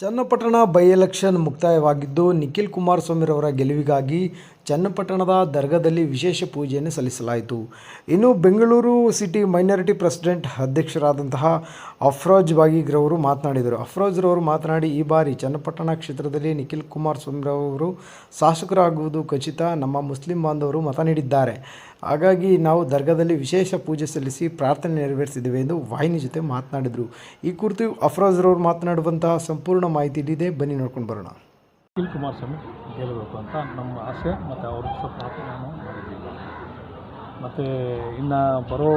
Channapatna by election ಮುಕ್ತಾಯವಾಗಿದ್ದು ನಿಖಿಲ್ ಕುಮಾರಸ್ವಾಮಿರವರ ಗೆಲುವಿಗಾಗಿ ಚನ್ನಪಟ್ಟಣದ ದರ್ಗಾದಲ್ಲಿ ವಿಶೇಷ ಪೂಜೆಯನ್ನು ಸಲ್ಲಿಸಲಾಯಿತು. ಇನ್ನು ಬೆಂಗಳೂರು ಸಿಟಿ ಮೈನಾರಿಟಿ ಪ್ರೆಸಿಡೆಂಟ್ ಅಧ್ಯಕ್ಷರಾದಂತಹ ಅಫ್ರೋಜ್ ಬಾಗಿಗ್ರವರು ಮಾತನಾಡಿದರು. ಅಫ್ರೋಜ್ರವರು ಮಾತನಾಡಿ, ಈ ಬಾರಿ ಚನ್ನಪಟ್ಟಣ ಕ್ಷೇತ್ರದಲ್ಲಿ ನಿಖಿಲ್ ಕುಮಾರ್ ಸ್ವಾಮಿರವರು ಶಾಸಕರಾಗುವುದು ಖಚಿತ. ನಮ್ಮ ಮುಸ್ಲಿಂ ಬಾಂಧವರು ಮತ ನೀಡಿದ್ದಾರೆ. ಹಾಗಾಗಿ ನಾವು ದರ್ಗಾದಲ್ಲಿ ವಿಶೇಷ ಪೂಜೆ ಸಲ್ಲಿಸಿ ಪ್ರಾರ್ಥನೆ ನೆರವೇರಿಸಿದ್ದೇವೆ ಎಂದು ವಾಹಿನಿ ಜೊತೆ ಮಾತನಾಡಿದರು. ಈ ಕುರಿತು ಅಫ್ರೋಜ್ರವರು ಮಾತನಾಡುವಂತಹ ಸಂಪೂರ್ಣ ಮಾಹಿತಿ ಇಲ್ಲಿದೆ. ಬನ್ನಿ ನೋಡ್ಕೊಂಡು ಬರೋಣ. ನಿಖಿಲ್ ಕುಮಾರಸ್ವಾಮಿ ಗೆಲ್ಲಬೇಕು ಅಂತ ನಮ್ಮ ಆಸೆ ಮತ್ತು ಅವ್ರ ಸ್ವಲ್ಪ ಪ್ರಾರ್ಥನೆಯನ್ನು ಮಾಡಿದ್ದೀವಿ ಮತ್ತು ಇನ್ನು ಬರೋ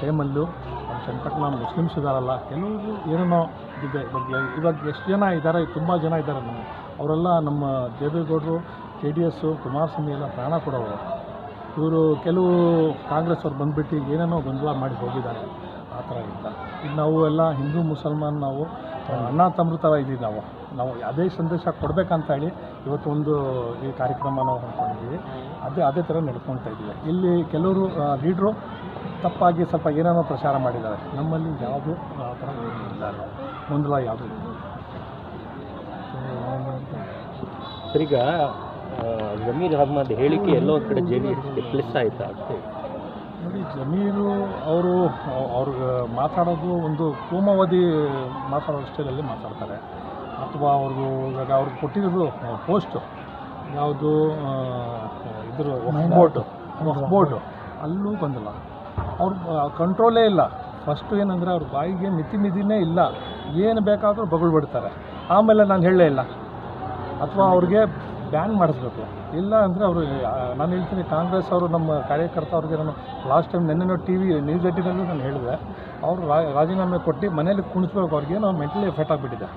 ಟೈಮಲ್ಲೂ ನಮ್ಮ ಚನ್ನಪಟ್ಟಣ ಮುಸ್ಲಿಮ್ಸ್ ಇದ್ದಾರಲ್ಲ ಕೆಲವರು ಏನೇನೋ ಇದೆ ಬಗ್ಗೆ. ಇವಾಗ ಎಷ್ಟು ಜನ ಇದ್ದಾರೆ ತುಂಬ ಜನ ಇದ್ದಾರೆ ನಮ್ಮ ಅವರೆಲ್ಲ ನಮ್ಮ ದೇವೇಗೌಡರು ಕೆ ಡಿ ಎಸ್ಸು ಕುಮಾರಸ್ವಾಮಿ ಎಲ್ಲ ಪ್ರಾಣ ಕೊಡೋರು. ಇವರು ಕೆಲವು ಕಾಂಗ್ರೆಸ್ ಅವ್ರು ಬಂದುಬಿಟ್ಟು ಏನೇನೋ ಗೊಂದಲ ಮಾಡಿ ಹೋಗಿದ್ದಾರೆ. ಆ ಥರ ಇಲ್ಲ ಈಗ ನಾವು ಎಲ್ಲ ಹಿಂದೂ, ಮುಸಲ್ಮಾನ್ ನಾವು ಅಣ್ಣ ತಮ್ಮ ಥರ ಇದ್ದೀವಿ ನಾವು. ನಾವು ಅದೇ ಸಂದೇಶ ಕೊಡಬೇಕಂತ ಹೇಳಿ ಇವತ್ತು ಒಂದು ಈ ಕಾರ್ಯಕ್ರಮ ನಾವು ಹೊಂದ್ಕೊಂಡಿದ್ದೀವಿ ಅದೇ ಅದೇ ಥರ ನಡ್ಕೊಳ್ತಾ ಇದ್ದೀವಿ. ಇಲ್ಲಿ ಕೆಲವರು ಲೀಡ್ರು ತಪ್ಪಾಗಿ ಸ್ವಲ್ಪ ಏನೇನೋ ಪ್ರಚಾರ ಮಾಡಿದ್ದಾರೆ. ನಮ್ಮಲ್ಲಿ ಯಾವುದು, ಆ, ಥರ ಇಲ್ಲ ಗೊಂದಲ ಯಾವುದು ಇಲ್ಲ. ಸರಿಗ ಜಮೀರ್ ಅಹ್ಮದ್ ಹೇಳಿಕೆ ಎಲ್ಲೋ ಕಡೆ ಜೆ ಡಿ ಎಸ್ ಪ್ಲಸ್ ಆಯಿತಾ? ನೋಡಿ ಜಮೀರು ಅವರು ಅವ್ರಿಗೆ ಮಾತಾಡೋದು ಒಂದು ಕೋಮವಾದಿ ಮಾತಾಡೋ ಸ್ಟೈಲಲ್ಲಿ ಮಾತಾಡ್ತಾರೆ. ಅಥವಾ ಅವ್ರಿಗೂ ಇವಾಗ ಅವ್ರಿಗೆ ಕೊಟ್ಟಿರೋದು ಪೋಸ್ಟು. ಯಾವುದು ಇದ್ರ ಬೋರ್ಡು. ಬೋರ್ಡು. ಅಲ್ಲೂ ಬಂದಿಲ್ಲ. ಅವ್ರ ಕಂಟ್ರೋಲೇ ಇಲ್ಲ. ಫಸ್ಟು ಏನಂದರೆ ಅವ್ರ ಬಾಯಿಗೆ ಮಿತಿ ಮಿತಿನೇ ಇಲ್ಲ. ಏನು ಬೇಕಾದರೂ ಬಗಳು ಬಿಡ್ತಾರೆ ಆಮೇಲೆ ನಾನು ಹೇಳಲೇ ಇಲ್ಲ. ಅಥವಾ ಅವ್ರಿಗೆ ಬ್ಯಾನ್ ಮಾಡಿಸ್ಬೇಕು. ಇಲ್ಲ ಅಂದರೆ ಅವರು ನಾನು ಹೇಳ್ತೀನಿ, ಕಾಂಗ್ರೆಸ್ ಅವರು ನಮ್ಮ ಕಾರ್ಯಕರ್ತ ಅವ್ರಿಗೆ ನಾನು ಲಾಸ್ಟ್ ಟೈಮ್ ನೆನ್ನೆ ಟಿ ವಿ ನ್ಯೂಸ್ ಏಟಿನಲ್ಲೂ ನಾನು ಹೇಳಿದೆ. ಅವರು ರಾಜೀನಾಮೆ ಕೊಟ್ಟು ಮನೇಲಿ ಕುಣಿಸ್ಬೇಕು ಅವ್ರಿಗೇನೋ ಮೆಂಟಲಿ ಎಫೆಕ್ಟ್ ಆಗಿಬಿಟ್ಟಿದೆ.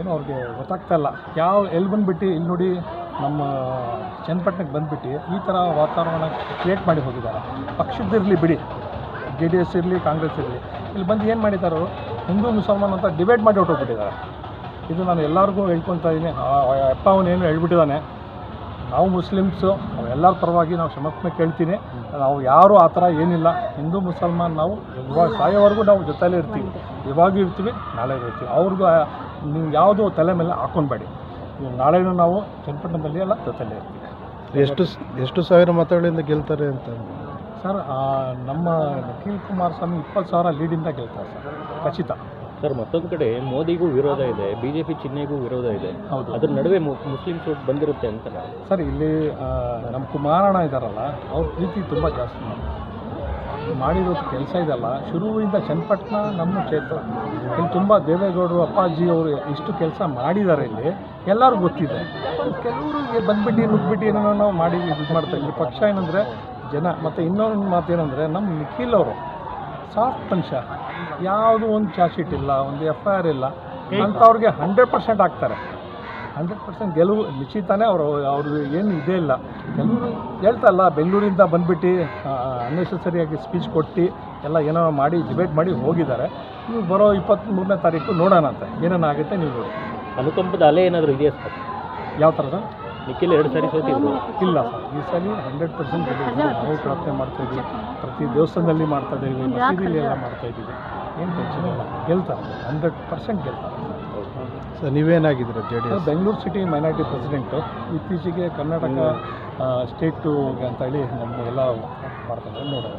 ಏನೋ ಅವ್ರಿಗೆ ಗೊತ್ತಾಗ್ತಾ ಇಲ್ಲ. ಯಾವ, ಎಲ್ಲಿ ಬಂದುಬಿಟ್ಟು, ಇಲ್ಲಿ ನೋಡಿ ನಮ್ಮ ಚನ್ನಪಟ್ಟಣಕ್ಕೆ ಬಂದುಬಿಟ್ಟು ಈ ಥರ ವಾತಾವರಣ ಕ್ರಿಯೇಟ್ ಮಾಡಿ ಹೋಗಿದ್ದಾರೆ. ಪಕ್ಷದಿರಲಿ ಬಿಡಿ ಜೆ ಡಿ ಎಸ್ ಇರಲಿ, ಕಾಂಗ್ರೆಸ್ ಇರಲಿ. ಇಲ್ಲಿ ಬಂದು ಏನು ಮಾಡಿದ್ದಾರೆ ಹಿಂದೂ, ಮುಸಲ್ಮಾನ್ ಅಂತ ಡಿಬೇಟ್ ಮಾಡಿ ಹೊರಟೋಗ್ಬಿಟ್ಟಿದ್ದಾರೆ. ಇದು ನಾನು ಎಲ್ಲರಿಗೂ ಹೇಳ್ಕೊತಾ ಇದ್ದೀನಿ. ಅಪ್ಪ ಅವನೇನು ಹೇಳ್ಬಿಟ್ಟಿದ್ದಾನೆ ನಾವು ಮುಸ್ಲಿಮ್ಸು ಅವೆಲ್ಲರ ಪರವಾಗಿ ನಾವು ಕ್ಷಮಾಪಣೆ ಕೇಳ್ತೀನಿ. ನಾವು ಯಾರೂ ಆ ಥರ ಏನಿಲ್ಲ. ಹಿಂದೂ ಮುಸಲ್ಮಾನ್ ನಾವು ಇವಾಗ ಸಾಯೋವರೆಗೂ ನಾವು ಜೊತೆಲೇ ಇರ್ತೀವಿ. ಇವಾಗೂ ಇರ್ತೀವಿ ನಾಳೆ ಇರ್ತೀವಿ. ಅವ್ರಿಗೂ ನೀವು ಯಾವುದು ತಲೆ ಮೇಲೆ ಹಾಕ್ಕೊಬೇಡಿ ನಾಳೆನೂ ನಾವು ಚನ್ನಪಟ್ಟಣದಲ್ಲಿ ಎಲ್ಲ ಜೊತೆಲೇ ಇರ್ತೀವಿ. ಎಷ್ಟು ಎಷ್ಟು ಸಾವಿರ ಮತಗಳಿಂದ ಗೆಲ್ತಾರೆ ಅಂತ? ಸರ್ ನಮ್ಮ ನಿಖಿಲ್ ಕುಮಾರಸ್ವಾಮಿ ಇಪ್ಪತ್ತು ಸಾವಿರ ಲೀಡಿಂದ ಗೆಲ್ತಾರೆ ಸರ್. ಖಚಿತ. ಸರ್ ಮತ್ತೊಂದು ಕಡೆ ಮೋದಿಗೂ ವಿರೋಧ ಇದೆ ಬಿ ಜೆ ಪಿ ಚಿಹ್ನೆಗೂ ವಿರೋಧ ಇದೆ. ಹೌದು. ಅದ್ರ ನಡುವೆ ಮುಸ್ಲಿಮ್ಸ್ ಓಟ್ ಬಂದಿರುತ್ತೆ ಅಂತ ಸರ್ ಇಲ್ಲಿ ನಮ್ಮ ಕುಮಾರಣ್ಣ ಇದ್ದಾರಲ್ಲ ಅವ್ರ ಪ್ರೀತಿ ತುಂಬ ಜಾಸ್ತಿ. ಮಾಡಿರೋದು ಕೆಲಸ ಇದೆಲ್ಲ ಶುರುವಿಂದ ಚನ್ನಪಟ್ಟಣ ನಮ್ಮ ಕ್ಷೇತ್ರ. ಇಲ್ಲಿ ತುಂಬ ದೇವೇಗೌಡರು ಅಪ್ಪಾಜಿ ಅವರು ಇಷ್ಟು ಕೆಲಸ ಮಾಡಿದ್ದಾರೆ ಇಲ್ಲಿ ಎಲ್ಲರಿಗೂ ಗೊತ್ತಿದೆ. ಕೆಲವರಿಗೆ ಬಂದ್ಬಿಟ್ಟು ನುಗ್ಬಿಟ್ಟು ಏನೋ ನಾವು ಮಾಡಿ ಇದು ಮಾಡ್ತಾ ಇಲ್ಲಿ ಪಕ್ಷ ಏನಂದರೆ ಜನ ಮತ್ತು ಇನ್ನೊಂದು ಮಾತೇನಂದರೆ ನಮ್ಮ ನಿಖಿಲ್ ಅವರು ಸಾಫ್ಟ್ ಮನುಷ್ಯ. ಯಾವುದು ಒಂದು ಚಾರ್ಜ್ ಶೀಟ್ ಇಲ್ಲ ಒಂದು ಎಫ್ ಐ ಆರ್ ಇಲ್ಲ ಅಂತ ಅವ್ರಿಗೆ ಹಂಡ್ರೆಡ್ ಪರ್ಸೆಂಟ್ ಆಗ್ತಾರೆ ಹಂಡ್ರೆಡ್ ಪರ್ಸೆಂಟ್ ಗೆಲುವು ನಿಶ್ಚಿತಾನೇ ಅವರು ಅವ್ರದ್ದು ಏನು ಇದೇ ಇಲ್ಲ. ಕೆಲವರು ಹೇಳ್ತಲ್ಲ ಬೆಂಗಳೂರಿಂದ ಬಂದ್ಬಿಟ್ಟು ಅನ್ನೆಸೆಸರಿಯಾಗಿ ಸ್ಪೀಚ್ ಕೊಟ್ಟು ಎಲ್ಲ ಏನೋ ಮಾಡಿ ಡಿಬೇಟ್ ಮಾಡಿ ಹೋಗಿದ್ದಾರೆ. ನೀವು ಬರೋ ಇಪ್ಪತ್ತ್ಮೂರನೇ ತಾರೀಕು ನೋಡೋಣ ಅಂತ. ಏನೇನು ಆಗುತ್ತೆ ನೀವು ನೋಡಿ. ಅನುಕಂಪದ ಅಲೆ ಏನಾದರೂ ಇದೆಯಾ ಸರ್? ಯಾವ ಥರದ ಸರ್? ನಿಖಿಲ್ ಎರಡು ಸಾರಿ ಸೋತಿದ್ರು. ಇಲ್ಲ ಸರ್ ಈ ಸಲ ಹಂಡ್ರೆಡ್ ಪರ್ಸೆಂಟ್ ನಾವು ಪ್ರಾರ್ಥನೆ ಮಾಡ್ತಾ ಇದ್ದೀವಿ. ಪ್ರತಿ ದೇವಸ್ಥಾನದಲ್ಲಿ ಮಾಡ್ತಾ ಇದ್ದೀವಿ. ಮಸೀದಿಲಿ ಎಲ್ಲ ಮಾಡ್ತಾ ಇದ್ದೀವಿ. ಏನು ಟೆನ್ಷನ್ ಇಲ್ಲ. ಗೆಲ್ತಾರೆ ಹಂಡ್ರೆಡ್ ಪರ್ಸೆಂಟ್ ಗೆಲ್ತಾರೆ sir ನೀವೇನಾಗಿದ್ದೀರ J D S Bengaluru city minority president ಇತ್ತೀಚೆಗೆ ಕರ್ನಾಟಕ ಸ್ಟೇಟು ಅಂತ ಹೇಳಿ ನಮ್ಮ ಎಲ್ಲ ಮಾಡ್ತಾರೆ. ನೋಡೋಣ.